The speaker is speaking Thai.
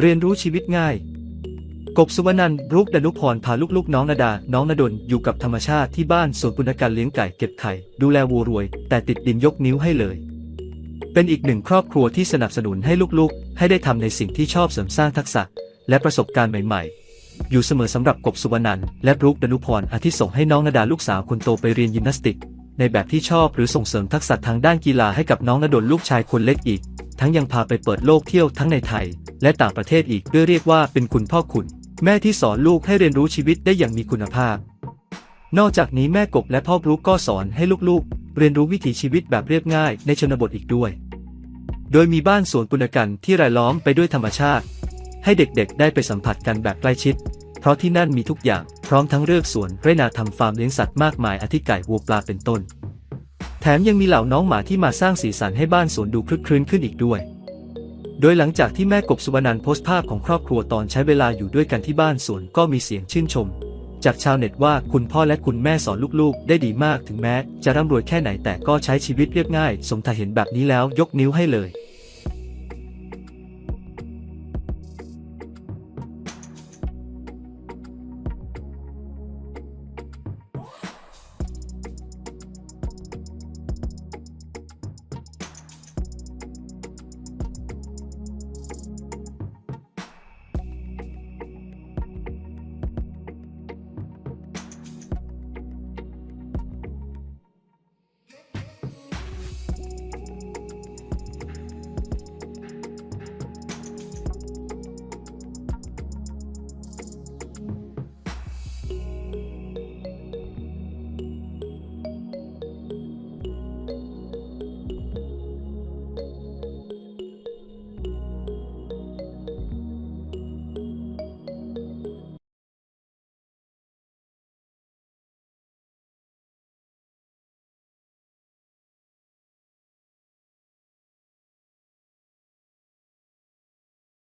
เรียนรู้ชีวิตง่าย กบสุวรรณันท์รุกดนุพรพาลูกๆ น้องนาดา น้องนดลอยู่กับธรรมชาติที่บ้านสวนปุณการเลี้ยงไก่เก็บไข่ดูแลวัวรวย แต่ติดดินยกนิ้วให้เลย เป็นอีกหนึ่งครอบครัวที่สนับสนุนให้ลูกๆ ให้ได้ทำในสิ่งที่ชอบเสริมสร้างทักษะ และประสบการณ์ใหม่ๆ อยู่เสมอสำหรับกบสุวรรณันและรุกดนุพรอาทิส่งให้น้องนาดาลูกสาวคนโตไปเรียนยิมนาสติก ในแบบที่ชอบหรือส่งเสริมทักษะทางด้านกีฬาให้กับน้องนดลลูกชายคนเล็กอีก ทั้งยังพาไปเปิดโลกเที่ยวทั้งในไทย และต่างประเทศอีกด้วยเรียกว่าเป็นคุณพ่อคุณ แม่ที่สอนลูกให้เรียนรู้ชีวิตได้อย่างมีคุณภาพ นอกจากนี้แม่กบและพ่อรุกก็สอนให้ลูกๆ เรียนรู้วิถีชีวิตแบบเรียบง่ายในชนบทอีกด้วย โดยมีบ้านสวนปุณกันที่รายล้อมไปด้วยธรรมชาติ ให้เด็กๆ ได้ไปสัมผัสกันแบบใกล้ชิด เพราะที่นั่นมีทุกอย่างพร้อมทั้งเลือกสวนไร่นาทำฟาร์มเลี้ยงสัตว์มากมายอาทิไก่วัวปลาเป็นต้น แถมยังมีเหล่าน้องหมาที่มาสร้างสีสันให้บ้านสวนดูคลึกครื้นขึ้นอีกด้วย โดยหลังจากที่แม่กบสุวรรณันโพสต์ภาพของครอบครัวตอนใช้เวลาอยู่ด้วยกันที่บ้านสวนก็มีเสียงชื่นชม จากชาวเน็ตว่าคุณพ่อและคุณแม่สอนลูกๆ ได้ดีมากถึงแม้ จะร่ำรวยแค่ไหนแต่ก็ใช้ชีวิตเรียบง่าย สมทาเห็นแบบนี้แล้วยกนิ้วให้เลย